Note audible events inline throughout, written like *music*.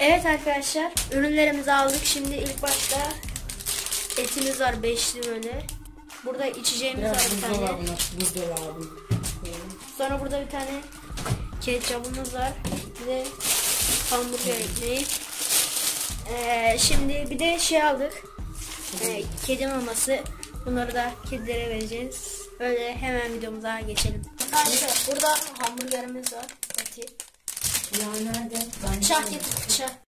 Evet arkadaşlar ürünlerimizi aldık. Şimdi ilk başta etimiz var beşli böyle. Burada içeceğimiz Biraz var bir tane. buzdolabı. Sonra burada bir tane ketçapımız var. Bir de hamburger ekmeği. Ee, şimdi bir de şey aldık. Ee, kedi maması. Bunları da kedilere vereceğiz. Öyle hemen videomuza geçelim. Arkadaşlar burada hamburgerimiz var. Eti. Ya nerede? Bıçak getir bıçak.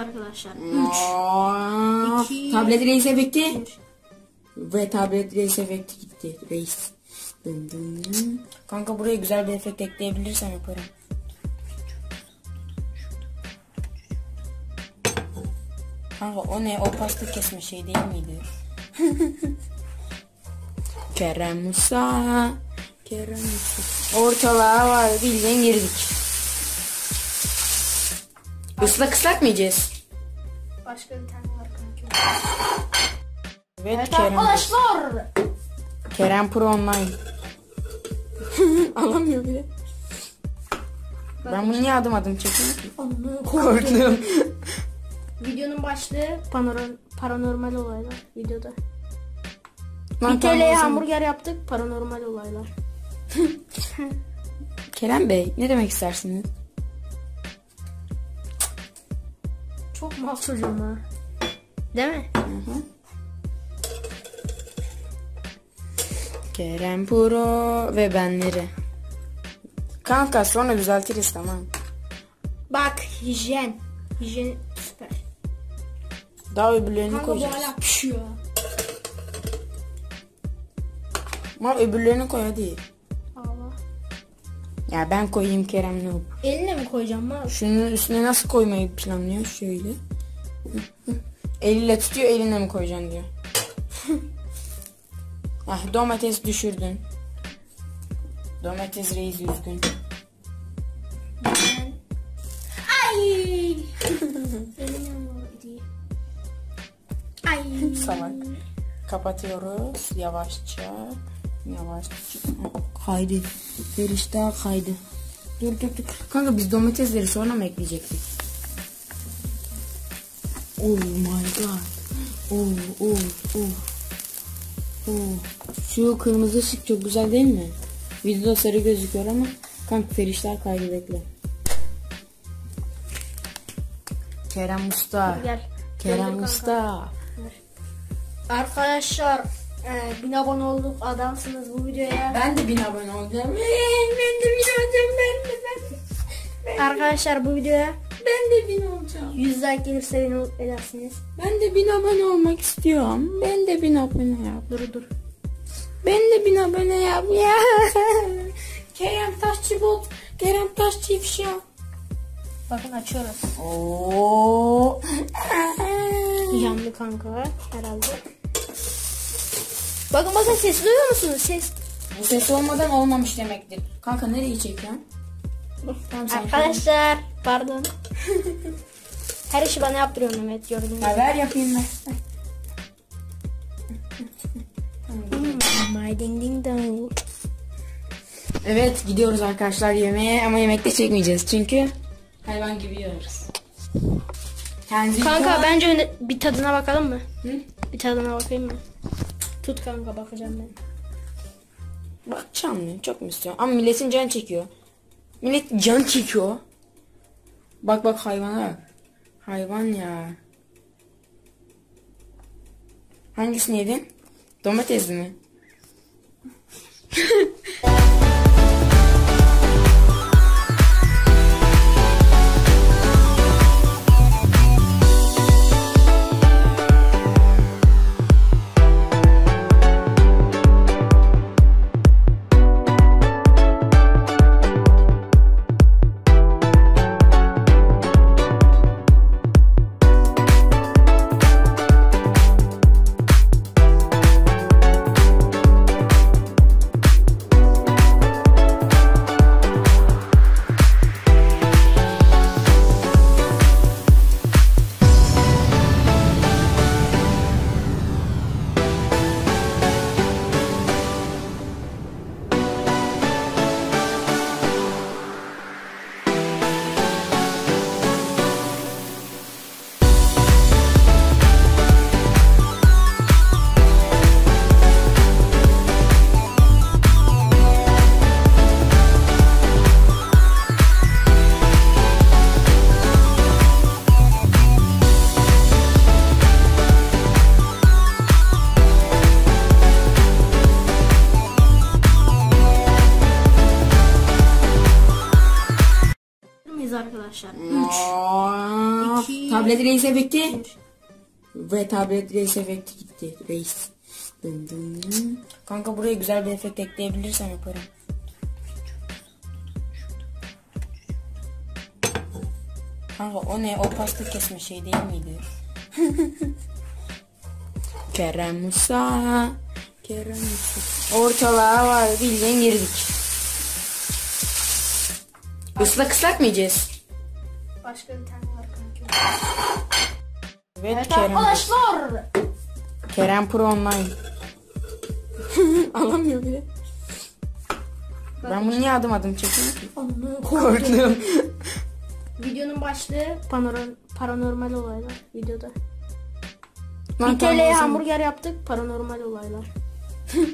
Arkadaşlar? Aa, İki. Tablet reis efekti. Ve tablet reis efekti gitti. Reis. Dın dın dın. Kanka buraya güzel bir efekt ekleyebilirsem yaparım. Kanka o ne? O pasta kesme şey değil miydi? *laughs* Kerem Musa. Kerem Musa. Ortalığa var bildiğin girdik. Islak ıslak mı yiyeceğiz? Başka bir tane var kanka. Evet, Evet Kerem. arkadaşlar. Kerem Pro Online. *laughs* Alamıyor bile. Ben bunu niye adım adım çekiyorum ki? Korktum. Videonun başlığı panor- paranormal olaylar videoda. Lan 1 tamam, TL'ye o zaman- hamburger yaptık paranormal olaylar. *laughs* Kerem Bey ne demek istersiniz? Mal çocuğum ha. Değil mi? Kerem Pro ve benleri. Kanka sonra düzeltiriz tamam. Bak hijyen. Hijyen süper. Daha öbürlerini Kanka bu koyacağız. hala pişiyor. Mal öbürlerini koy hadi. Allah. Ya ben koyayım Kerem ne olur. Eline mi koyacağım mal? Şunun üstüne nasıl koymayı planlıyor? Şöyle. Eliyle tutuyor eline mi koyacaksın diyor. *laughs* ah domates düşürdün. Domates reis üzgün. Ay! Yanıyor. Salak. Kapatıyoruz yavaşça. Yavaşça. Kaydı. Ferişte kaydı. Dur dur dur. Kanka biz domatesleri sonra mı ekleyecektik? Oh my god. Oh oh oh. Oh. Şu kırmızı ışık çok güzel değil mi? Videoda sarı gözüküyor ama kanka ferişler kaydı bekle. Kerem Usta. Gel. Kerem kanka. Usta. Arkadaşlar e, bin abone olduk adamsınız bu videoya. Ben de bin abone olacağım. Ben de bin olacağım. Ben de ben. Ben, Arkadaşlar bu videoya ben de bin olacağım. 100 like gelirse beni mutlu edersiniz. Ben de bin abone olmak istiyorum. Ben de bin abone yap. Dur dur. Ben de bin abone yap ya. *laughs* Kerem Taşçı bot. Kerem Taşçı ifşa. Bakın açıyoruz. Oo. *laughs* Yandı kanka herhalde. Bakın bakın ses duyuyor musunuz? Ses. Bu ses olmadan olmamış demektir. Kanka nereye çekiyorsun? Tamam sen Arkadaşlar pardon. Her işi bana yaptırıyor Mehmet gördüğünüz gibi. Ha, ver yapayım ben. My ding ding dong. Evet gidiyoruz arkadaşlar yemeğe ama yemekte çekmeyeceğiz çünkü hayvan gibi yiyoruz. Kendinize Kanka bakın. bence öne- bir tadına bakalım mı? Hı? Bir tadına bakayım mı? Tut kanka bakacağım ben. Bakacağım mı? Çok mu istiyorum? Ama milletin can çekiyor. Millet can çekiyor. Bak bak hayvana. Hayvan ya. Hangisini yedin? Domatesli mi? *laughs* Tablet reis efekti. Ve tablet reis efekti gitti. Reis. Dın dın dın. Kanka buraya güzel bir efekt ekleyebilirsen yaparım. Kanka o ne? O pasta kesme şey değil miydi? *laughs* Kerem Musa. Kerem Musa. Ortalığa var bildiğin girdik. Islak ıslak mı yiyeceğiz? Başka bir tane. Evet, Evet Kerem. arkadaşlar. Kerem Pro Online. *laughs* Alamıyor bile. Ben bunu niye adım adım çekeyim ki? *laughs* Korktum. Videonun başlığı panor- paranormal olaylar videoda. Lan 1 tamam, o TL'ye zaman- hamburger yaptık paranormal olaylar. *laughs*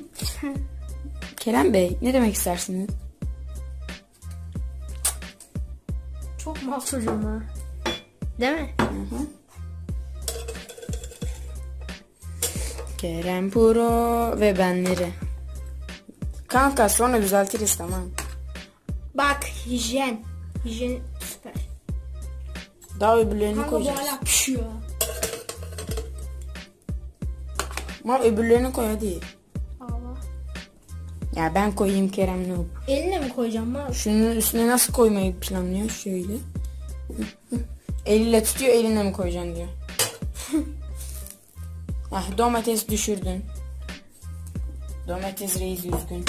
Kerem Bey ne demek istersiniz? Çok mal çocuğum ha. Değil mi? Kerem Pro ve benleri. Kanka sonra düzeltiriz tamam. Bak hijyen. Hijyen süper. Daha öbürlerini Kanka bu koyacağız. hala pişiyor. Mal öbürlerini koy hadi. Allah. Ya ben koyayım Kerem ne olur. Eline mi koyacağım lan? Şunun üstüne nasıl koymayı planlıyor? Şöyle. Eliyle tutuyor eline mi koyacaksın diyor. *laughs* ah domates düşürdün. Domates reis üzgün.